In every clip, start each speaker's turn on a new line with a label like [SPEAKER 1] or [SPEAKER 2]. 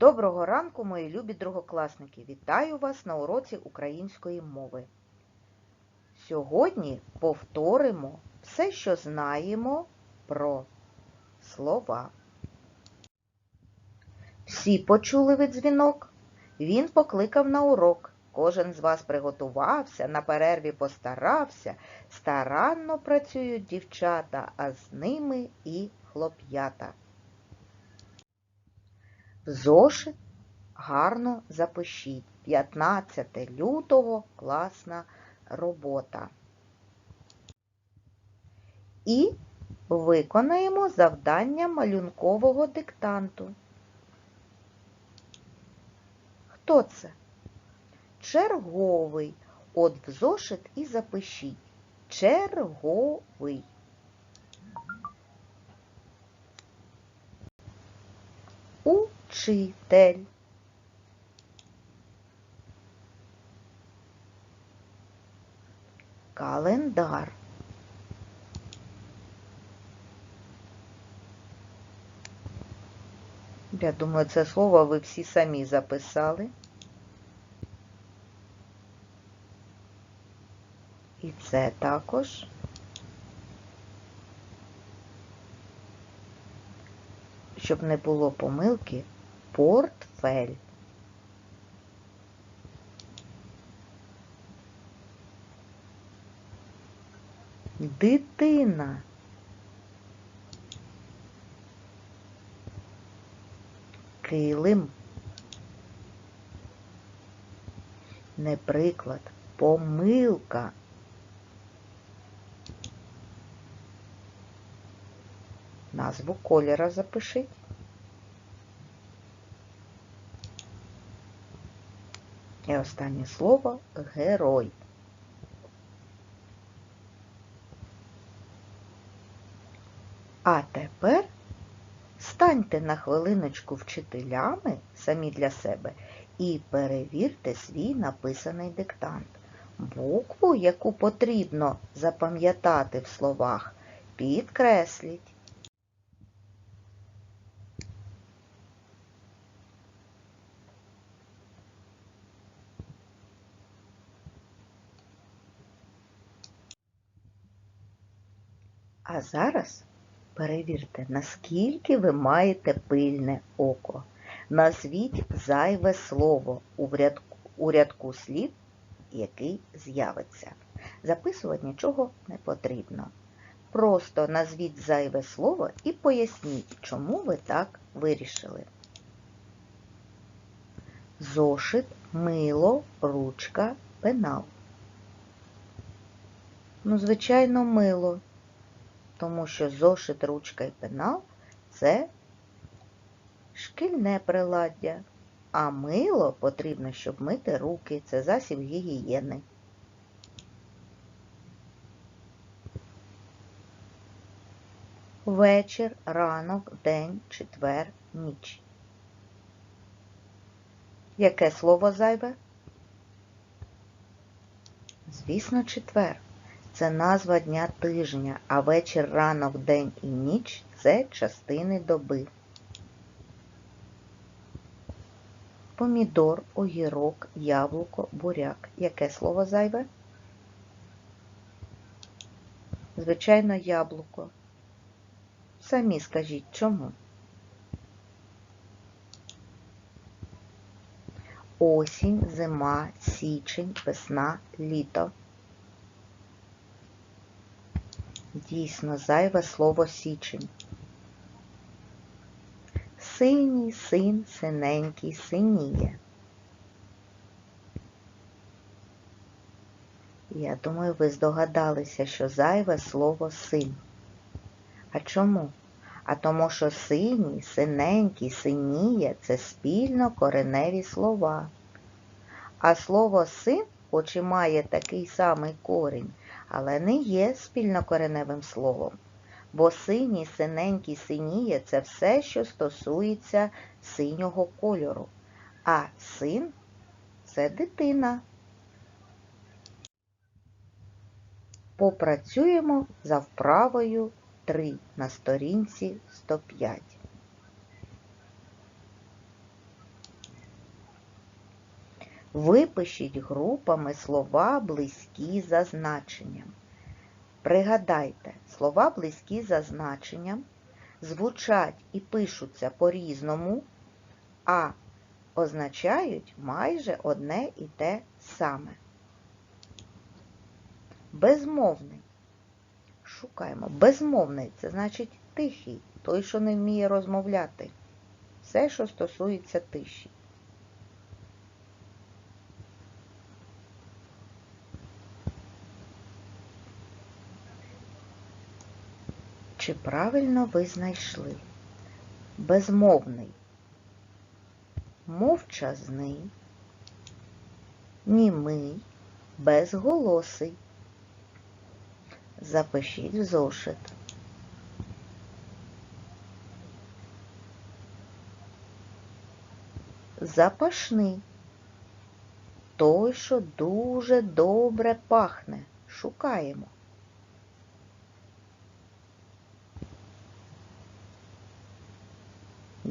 [SPEAKER 1] Доброго ранку, мої любі другокласники! Вітаю вас на уроці української мови. Сьогодні повторимо все, що знаємо про слова. Всі почули ви дзвінок? Він покликав на урок. Кожен з вас приготувався, на перерві постарався. Старанно працюють дівчата, а з ними і хлоп'ята. Зошит гарно запишіть. 15 лютого класна робота. І виконаємо завдання малюнкового диктанту. Хто це? Черговий. От в зошит і запишіть. Черговий. Учитель. Календар. Я думаю, це слово ви всі самі записали. І це також. Щоб не було помилки, портфель. Дитина. Килим. Неприклад, помилка. Назву кольора запишіть. І останнє слово герой. А тепер станьте на хвилиночку вчителями самі для себе і перевірте свій написаний диктант. Букву, яку потрібно запам'ятати в словах, підкресліть. А зараз перевірте, наскільки ви маєте пильне око. Назвіть зайве слово у рядку, у рядку слів, який з'явиться. Записувати нічого не потрібно. Просто назвіть зайве слово і поясніть, чому ви так вирішили. Зошит, мило, ручка, пенал. Ну, звичайно, мило тому що зошит, ручка і пенал це шкільне приладдя, а мило потрібно, щоб мити руки, це засіб гігієни. Вечір, ранок, день, четвер, ніч. Яке слово зайве? Звісно, четвер це назва дня тижня, а вечір, ранок, день і ніч це частини доби. Помідор, огірок, яблуко, буряк. Яке слово зайве? Звичайно, яблуко. Самі скажіть чому? Осінь, зима, січень, весна, літо. Дійсно, зайве слово січень. Синій син, синенький, синіє. Я думаю, ви здогадалися, що зайве слово син. А чому? А тому, що синій, синенький, синіє це спільно кореневі слова. А слово син, хоч і має такий самий корінь, але не є спільнокореневим словом. Бо синій, синенький, синіє це все, що стосується синього кольору. А син це дитина. Попрацюємо за вправою 3 на сторінці 105. Випишіть групами слова близькі за значенням. Пригадайте, слова близькі за значенням звучать і пишуться по-різному, а означають майже одне і те саме. Безмовний. Шукаємо. Безмовний це значить тихий, той, що не вміє розмовляти. Все, що стосується тиші. Чи правильно ви знайшли? Безмовний, мовчазний, німий, безголосий. Запишіть в зошит. Запашний. Той, що дуже добре пахне. Шукаємо.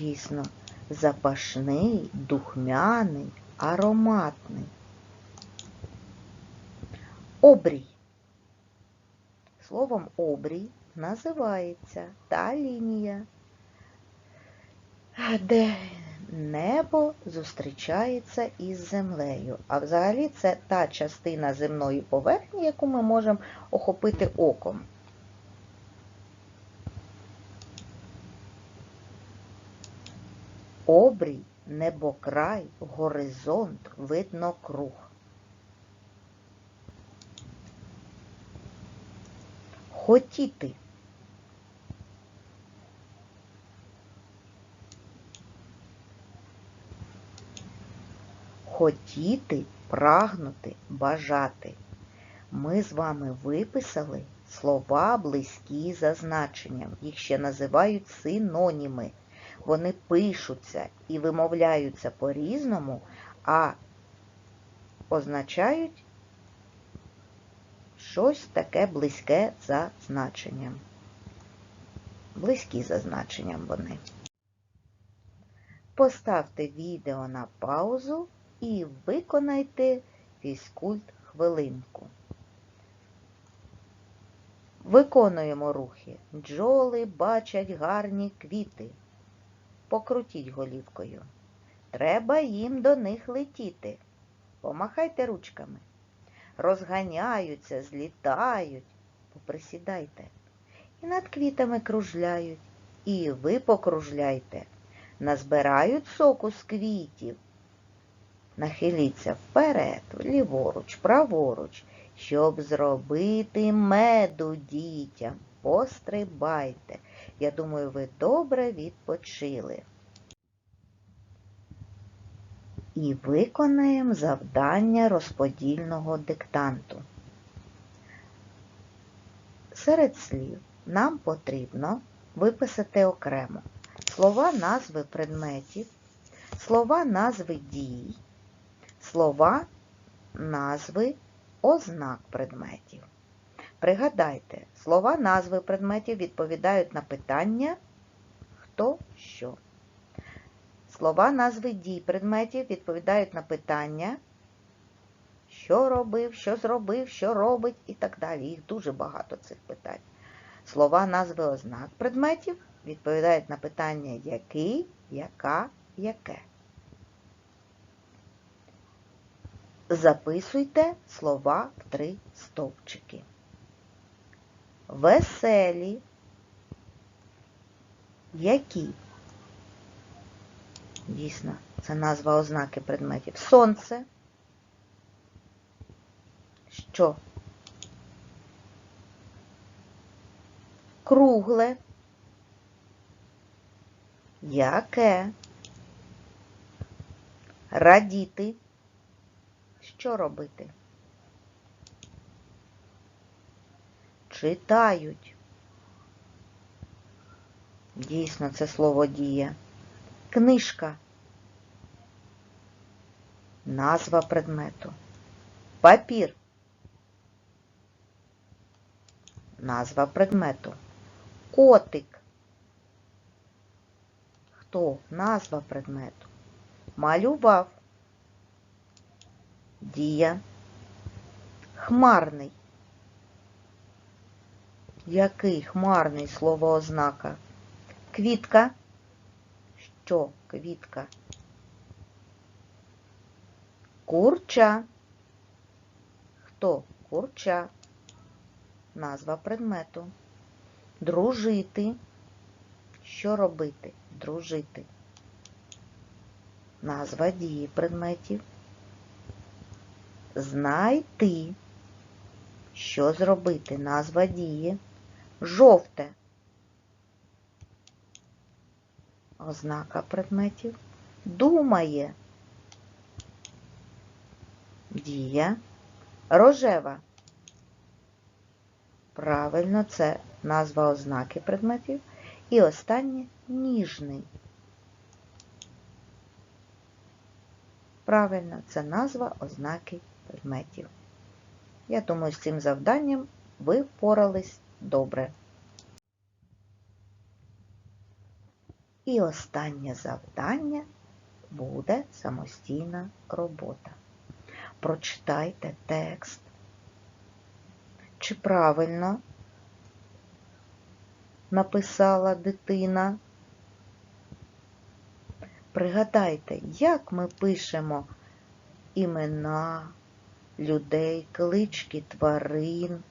[SPEAKER 1] Дійсно, запашний, духмяний, ароматний. Обрій. Словом обрій називається та лінія, де небо зустрічається із землею. А взагалі це та частина земної поверхні, яку ми можемо охопити оком. Обрій, небокрай, горизонт, видно круг. Хотіти. Хотіти, прагнути, бажати. Ми з вами виписали слова близькі за значенням. Їх ще називають синоніми. Вони пишуться і вимовляються по-різному, а означають щось таке близьке за значенням. Близькі за значенням вони. Поставте відео на паузу і виконайте фізкульт хвилинку. Виконуємо рухи. Бджоли бачать гарні квіти. Покрутіть голівкою. Треба їм до них летіти. Помахайте ручками. Розганяються, злітають. Поприсідайте. І над квітами кружляють. І ви покружляйте. Назбирають соку з квітів. Нахиліться вперед, ліворуч, праворуч, щоб зробити меду дітям. Пострибайте. Я думаю, ви добре відпочили. І виконаємо завдання розподільного диктанту. Серед слів нам потрібно виписати окремо слова назви предметів, слова назви дій, слова назви ознак предметів. Пригадайте, слова назви предметів відповідають на питання хто що. Слова назви дій предметів відповідають на питання, що робив, що зробив, що робить і так далі. Їх дуже багато цих питань. Слова назви ознак предметів відповідають на питання який, яка, яке. Записуйте слова в три стовпчики. Веселі. Які? Дійсно, це назва ознаки предметів. Сонце. Що? Кругле. Яке? Радіти. Що робити? Читають. Дійсно, це слово діє. Книжка. Назва предмету. Папір. Назва предмету. Котик. Хто? Назва предмету. Малював. Дія. Хмарний. Який хмарний словоознака? Квітка. Що квітка? Курча. Хто? Курча. Назва предмету. Дружити. Що робити? Дружити. Назва дії предметів. Знайти. Що зробити? Назва дії. Жовте. Ознака предметів. Думає. Дія. Рожева. Правильно, це назва ознаки предметів. І останнє ніжний. Правильно, це назва ознаки предметів. Я думаю, з цим завданням ви впорались добре. І останнє завдання буде самостійна робота. Прочитайте текст. Чи правильно написала дитина? Пригадайте, як ми пишемо імена людей, клички тварин,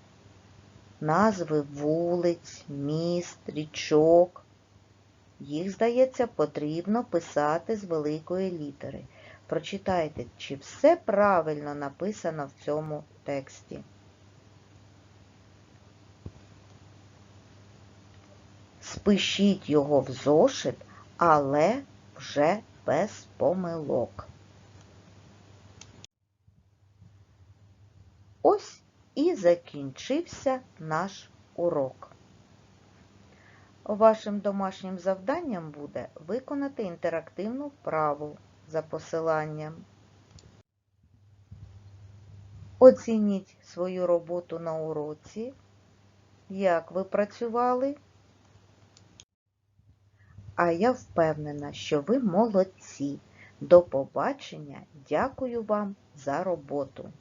[SPEAKER 1] назви вулиць, міст, річок. Їх, здається, потрібно писати з великої літери. Прочитайте, чи все правильно написано в цьому тексті. Спишіть його в зошит, але вже без помилок. Ось і закінчився наш урок. Вашим домашнім завданням буде виконати інтерактивну вправу за посиланням. Оцініть свою роботу на уроці, як ви працювали. А я впевнена, що ви молодці. До побачення. Дякую вам за роботу.